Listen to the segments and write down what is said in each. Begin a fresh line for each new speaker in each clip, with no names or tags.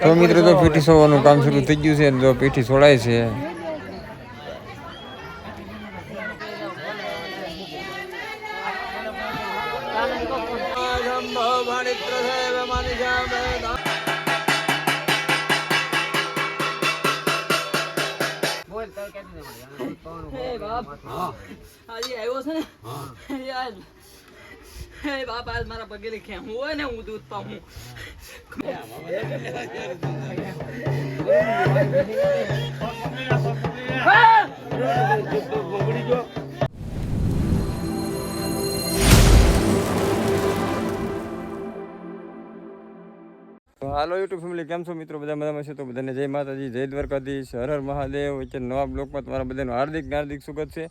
તો મિત્રો તો પીઠી સોવાનું કામ શરૂ થઈ ગયું છે તો પીઠી સોડાય છે.
હે. આજે આવ્યો છે ને? યાર. હે બાપ, આજ મારા પગે લીખે હું હોય ને હું દૂધ પાઉં
હાલો યુટ્યુબ ફેમિલી, કેમ છો મિત્રો? બધા મજામાં છે? તો બધાને જય માતાજી, જય દ્વારકાધીશ, હર હર મહાદેવ. વચ્ચે નવા બ્લોગમાં તમારા બધાનું હાર્દિક હાર્દિક સ્વાગત છે.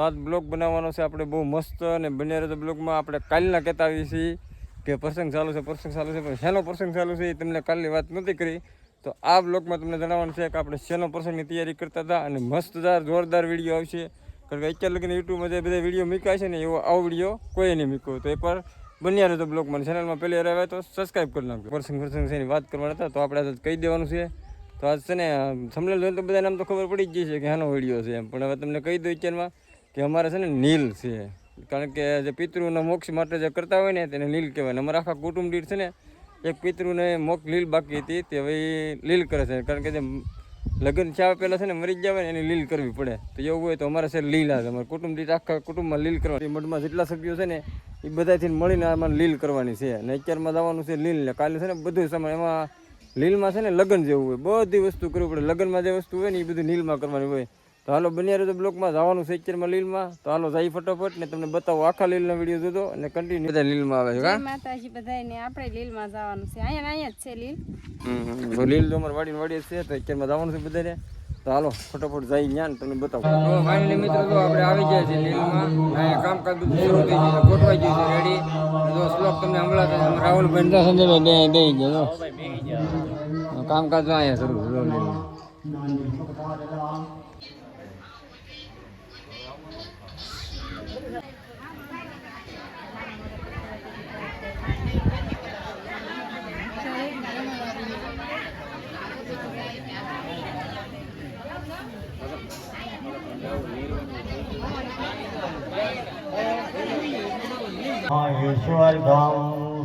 તો આજ બ્લોગ બનાવવાનો છે, આપણે બહુ મસ્ત અને બન્યા રહેતો બ્લોગમાં આપણે કાલના કહેતા આવીએ છીએ કે પ્રસંગ ચાલુ છે, પ્રસંગ ચાલુ છે, પણ શેનો પ્રસંગ ચાલુ છે એ તમને કાલની વાત નથી કરી. તો આ બ્લોગમાં તમને જણાવવાનું છે કે આપણે શેનો પ્રસંગની તૈયારી કરતા હતા અને મસ્તદાર જોરદાર વીડિયો આવશે. કારણ કે અત્યારે લગીને યુટ્યુબમાં જે બધા વીડિયો મૂક્યા છે ને, એવો આવો વીડિયો કોઈ નહીં મૂક્યો. તો એ પર બન્યા રહેતો બ્લોગમાં ચેનલમાં પહેલી વાર આવ્યા તો સબસ્ક્રાઈબ કરી નાખજો. પ્રસંગ પ્રસંગ છે એની વાત કરવાના હતા, તો આપણે આજે કહી દેવાનું છે. તો આજ છે ને સમલેલ જોઈને તો બધાને આમ તો ખબર પડી જ ગઈ છે કે આનો વીડિયો છે એમ. પણ હવે તમને કહી દઉં અત્યારમાં કે અમારે છે ને નીલ છે. કારણ કે જે પિતૃના મોક્ષ માટે જે કરતા હોય ને તેને લીલ કહેવાય. ને અમારા આખા કુટુંબ દીઠ છે ને એક પિતૃને મોક્ષ લીલ બાકી હતી, તે હવે લીલ કરે છે. કારણ કે જે લગ્ન થયા પહેલાં છે ને મરી જ ને એની લીલ કરવી પડે. તો એવું હોય તો અમારે છે લીલ આવે. અમારા કુટુંબ દીઠ આખા કુટુંબમાં લીલ કરવાની. મઠમાં જેટલા સભ્યો છે ને, એ બધાથી મળીને આમાં લીલ કરવાની છે. અને અત્યારમાં જવાનું છે લીલ ને. કાલે છે ને બધું સામાન એમાં લીલમાં છે ને લગ્ન જેવું હોય. બધી વસ્તુ કરવી પડે. લગ્નમાં જે વસ્તુ હોય ને એ બધું લીલમાં કરવાની હોય. તો હાલો બન્યા તો બ્લોકમાં. જવાનું છે અત્યારમાં લીલમાં. તો હાલો જાય ફટોફટ ને તમને બતાવો. આખા લીલનો વીડિયો જોજો અને કન્ટિન્યુ બધા લીલમાં આવે છે કા
માતાજી બધાયને. આપણે લીલમાં જવાનું છે. અહીંયા અહીંયા જ છે લીલ.
હમ. લીલ તો અમારે વાડી વાડી છે તો અત્યારમાં જવાનું છે બધાને તો હાલો ફટાફટ જાય જ્ઞાન તમને બતાવો. તો ફાઇનલી મિત્રો તો આપણે આવી ગયા છીએ લીલમાં. અહીંયા કામકાજ બધું શરૂ થઈ ગયું ગોઠવાઈ ગયું છે રેડી તો શ્લોક તમને હમણાં રાહુલભાઈ સંજયભાઈ બે બે ગયા કામકાજ અહીંયા શરૂ લીલમાં.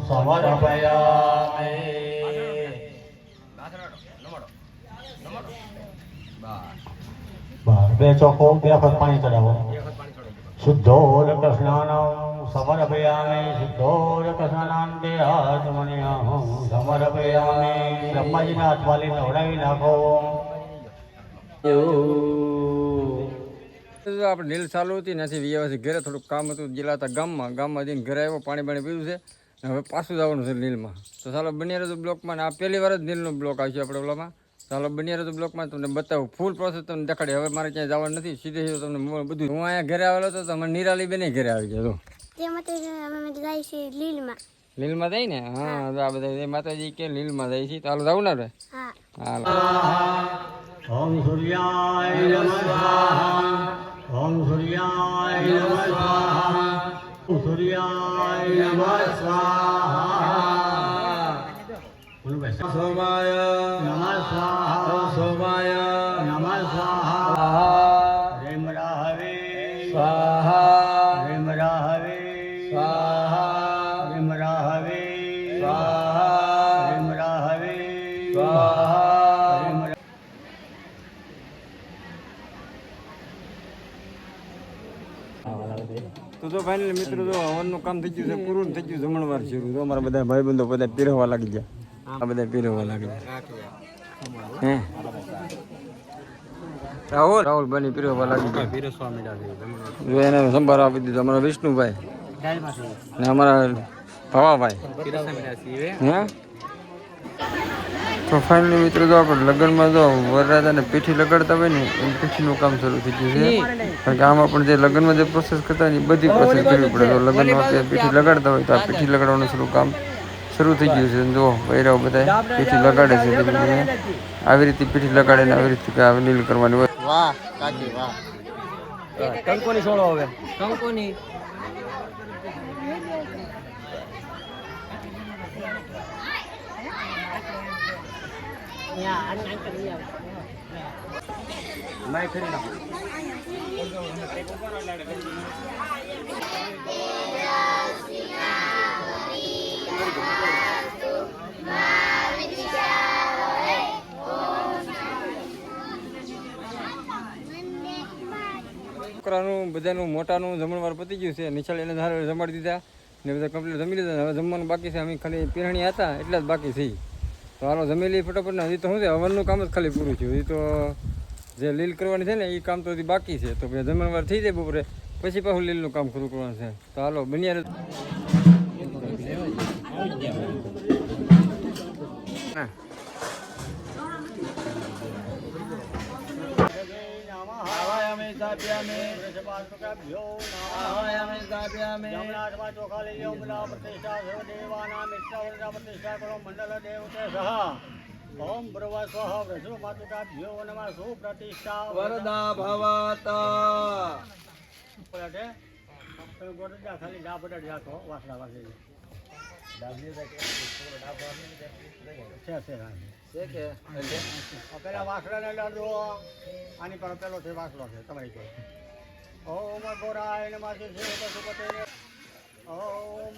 સમર્પયામિ બહાર બે ચોખો બે વખત પાણી ચડાવો શુદ્ધો રક સમર્પયામે સમર્પયામિ શુદ્ધો રક આત્મનિયા સમર્પયામે બ્રહ્માજીના હાથમાં લઈને નવડાવી નાખો
આપણે નીલ ચાલુ હતી નથી વ્યવસ્થિત ઘરે થોડુંક કામ હતું ગયેલા હતા ગામમાં ગામમાં જઈને ઘરે આવ્યો પાણી પાણી પીધું છે હવે પાછું જવાનું છે નીલમાં તો ચાલો બન્યા તો બ્લોકમાં આ પહેલી વાર જ નીલનો બ્લોક આવશે આપણે ઓલામાં ચાલો બન્યા તો બ્લોકમાં તમને બતાવું ફૂલ પ્રોસેસ તમને દેખાડી હવે મારે ક્યાંય જવાનું નથી સીધે સીધું તમને બધું હું અહીંયા ઘરે આવેલો હતો તો તમારે નિરાલી બેને ઘરે આવી ગયો
લીલમાં
જાય ને હા આ બધા માતાજી કે લીલમાં જાય છે ચાલો જવું ને આપણે
હા
ઓમ સૂર્યાય નમઃ ઓમ સૂર્યાય નમઃ સ્વાહા ઓમ સૂર્યાય નમઃ સ્વાહા બોલો ભાઈ.
સોમાય
નમઃ સ્વાહા
સોમાય
નમઃ સ્વાહા
મિત્રો જો હવનનું કામ થઈ ગયું છે પૂરું થઈ ગયું જમણવાર શરૂ. તો અમારા બધા ભાઈબંધો બધા પીરવવા લાગી ગયા. આ બધા પીરવા લાગી ગયા. હે? રાહુલ? રાહુલ બની લાગી ગયા. જો એને સંભાર આપી દીધો અમારા વિષ્ણુભાઈ. ને અમારા ભવાભાઈ. હે? તો ફાઇનલી મિત્રો જો આપણે લગ્નમાં જો વરરાજાને પીઠી લગાડતા હોય ને એ પીઠીનું કામ શરૂ થઈ ગયું છે. કારણ કે આમાં પણ જે લગ્નમાં જે પ્રોસેસ કરતા હોય એ બધી પ્રોસેસ કરવી પડે. તો લગ્નમાં વખતે પીઠી લગાડતા હોય તો આ પીઠી લગાડવાનું શરૂ કામ શરૂ થઈ ગયું છે. જો બૈરાઓ બધા પીઠી લગાડે છે આવી રીતે પીઠી લગાડે ને આવી રીતે નીલ કરવાની હોય.
વાહ કાકી વાહ. કંકોની છોડો હવે. કંકોની.
છોકરાનું બધાનું મોટાનું જમણવાર પતી ગયું છે. નિશાળ એને ધારે જમાડી દીધા ને બધા કમ્પ્લીટ જમી લીધા. હવે જમવાનું બાકી છે. અમે ખાલી પીરણી હતા એટલા જ બાકી થઈ તો આનો જમી લઈ હજી તો શું છે, હવનનું કામ જ ખાલી પૂરું થયું. હજી તો જે લીલ કરવાની છે ને એ કામ તો હજી બાકી છે. તો ભાઈ જમણવાર થઈ જાય બપોરે, પછી પાછું લીલનું કામ પૂરું કરવાનું છે. તો હાલો, બન્યા ના
સ્થાપ્યામે આહાયામે સ્થાપ્યામે જમણાટવા પ્રતિષ્ઠા સર્વદેવાના મિત્રવર્ગા પ્રતિષ્ઠા કરો સહ. ઓમ બ્રવ સ્વ વ્રજો માતુકાભ્યો નમઃ સુપ્રતિષ્ઠા
વરદા ભવતા
પલટે ગોટ ખાલી જા પડ જા તો વાસડા પેલા વાસડાને લાડવો આની પર પેલો છે વાસડો છે તમારી કોઈ ઓમ ગોરા, એને માસી છે પશુપતિ ઓમ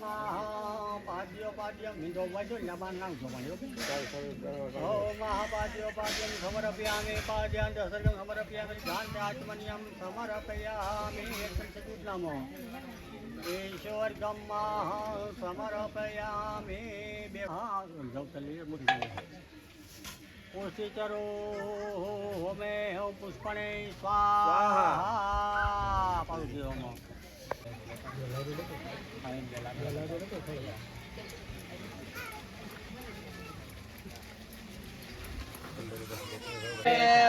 પાદ્યો પાદ્ય મીંધો વાજો નામ છો. મારી ઓમ પાદ્યો પાદ્ય સમર અપિયામે પાદ્યાન સમર અપિયામે ધ્યાન આત્મનિયમ સમર અપિયામે એક નામો. ઈશ્વરગમમાં સમર્પયામી બે હા પુષ્ટિચરો હોમે પુષ્પણે સ્વાહા પાઉદ્યોમાં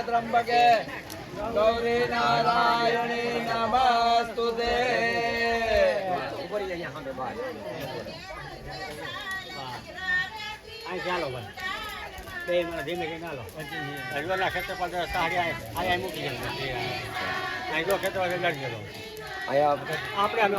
ત્રંબકે ગૌરી નારાયણી નમસ્તુ દે માટે બહાર
અહીં ચાલો ભાઈ. બે મને ધીમે ધીમે હાલો હજવાના ખેતર પર સારી આયા મૂકી ગયેલો અહીં જો ખેતર પર લડી ગયેલો આપણે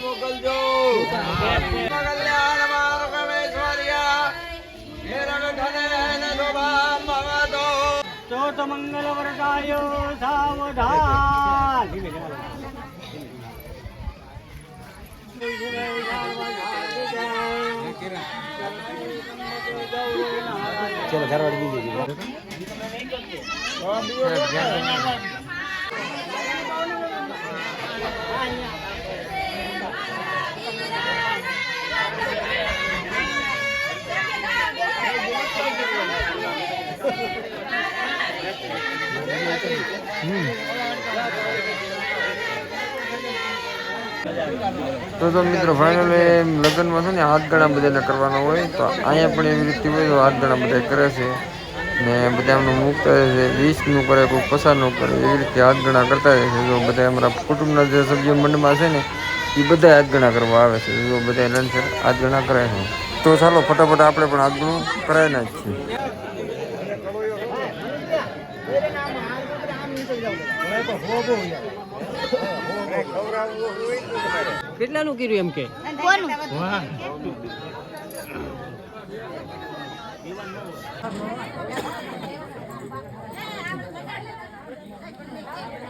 મોકલજો કલ્યાણ મારું કમેશ્વર્યા હે રઘને
ચોથ મંગલ વરસાયો સાવધાન ચલો ઘરવાળી બીજી
તો તો મિત્રો ફાઇનલી લગ્નમાં છે ને હાથ ઘણા બધાને કરવાના હોય, તો અહીંયા પણ એવી રીતે હોય, તો હાથ ઘણા બધા કરે છે. ને બધા એમનું મુક્ત છે વીસનું કરે, કોઈ પસારનું કરે, એવી રીતે હાથ ઘણા કરતા હોય છે. જો બધા અમારા કુટુંબના જે સભ્ય મંડળમાં છે ને એ બધા હાથ ઘણા કરવા આવે છે. જો બધા લંચર હાથ ઘણા કરે છે. તો ચાલો, ફટાફટ આપણે પણ હાથ ઘણું કરાવીને જ છીએ
કેટલાનું કર્યું એમ કે?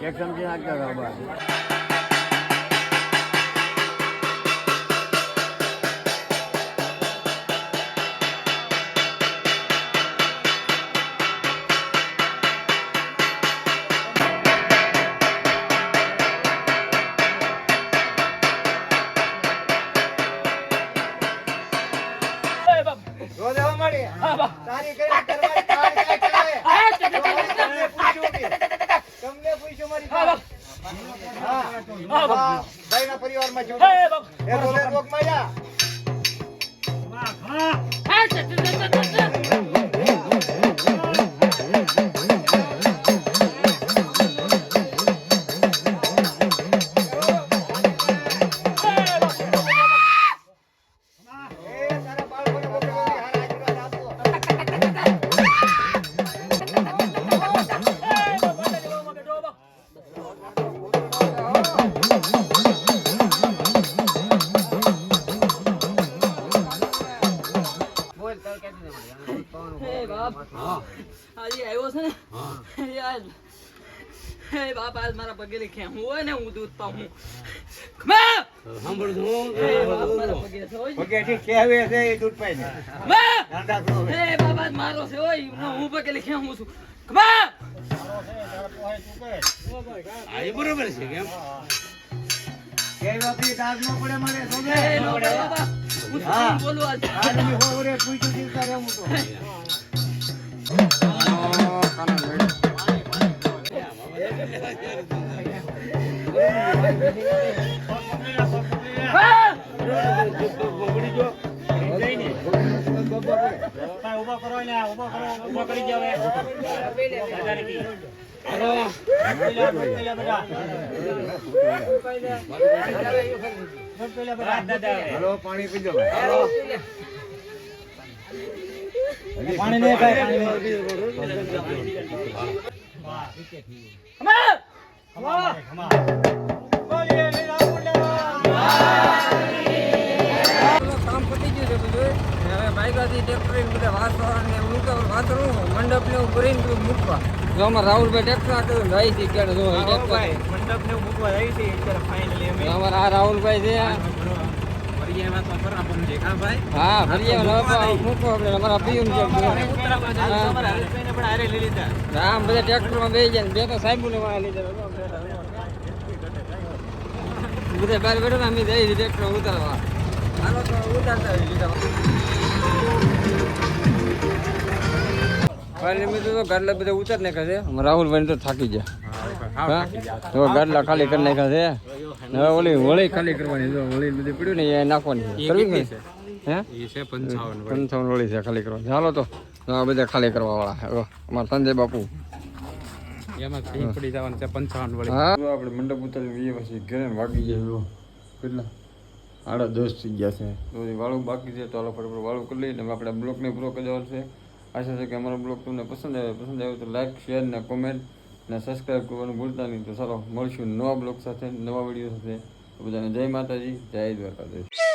એક સમજી નાખતા આજે આવ્યો છે ને
યાર
હે બાપ આજ મારા પગે લખે હું હોય ને હું. દૂધ પાઉં બરોબર છે કેમ પડે મને હે આજ હું- હું પગે લીખે હું છું! હે બોલું આજ હા!
ઊભા કરો ને ઊભા કરો ઊભા કરી પીજો પાણી નહીં થાય
ને હવે ટ્રેક્ટર બધા વાસણ ને મૂકવા વાસણું મંડપ ને ભરીને બધું મૂકવા. જો અમારે રાહુલભાઈ ટ્રેક્ટર આટલું ભાઈ છે ક્યારે જો મંડપ ને મૂકવા જાય છે અત્યારે ફાઇનલી અમે. અમારા આ રાહુલભાઈ છે. હા ફરિયા મૂકો આપણે અમારા પિયુન છે. આમ બધા ટ્રેક્ટરમાં બેસી જાય બે તો સાહેબુ ને વાળા લીધા બધા બહાર બેઠો અમે ટ્રેક્ટર ઉતારવા. હાલો તો ઉતારતા તો ગાડલા બધા ઉતાર નાખ્યા છે. અમારા રાહુલભાઈ તો થાકી ગયા. તો ગાડલા ખાલી કરી નાખ્યા છે. હવે ઓલી હોળી ખાલી કરવાની જો હોળી બધી પડ્યું ને એ નાખવાની કરવી હે? પંચાવન હોળી છે ખાલી કરવાની. હાલો તો. આ બધા ખાલી કરવા વાળા અમારા સંજય બાપુ. આપણે મંડપ ઉતારી પછી ઘરે વાગી જાય કેટલા? આડા દસ થઈ ગયા છે. તો વાળું બાકી છે, તો હાલો ફટાફટ વાળું કરી લઈએ. ને આપણે બ્લોગને પૂરો કરવાનો છે આશા છે કે અમારો બ્લોગ તમને પસંદ આવે પસંદ આવે તો લાઈક, શેર ને કોમેન્ટ ને સબસ્ક્રાઈબ કરવાનું ભૂલતા નહીં. તો ચાલો મળશું નવા બ્લોગ સાથે, નવા વીડિયો સાથે. બધાને જય માતાજી, જય દ્વારકાધીશ.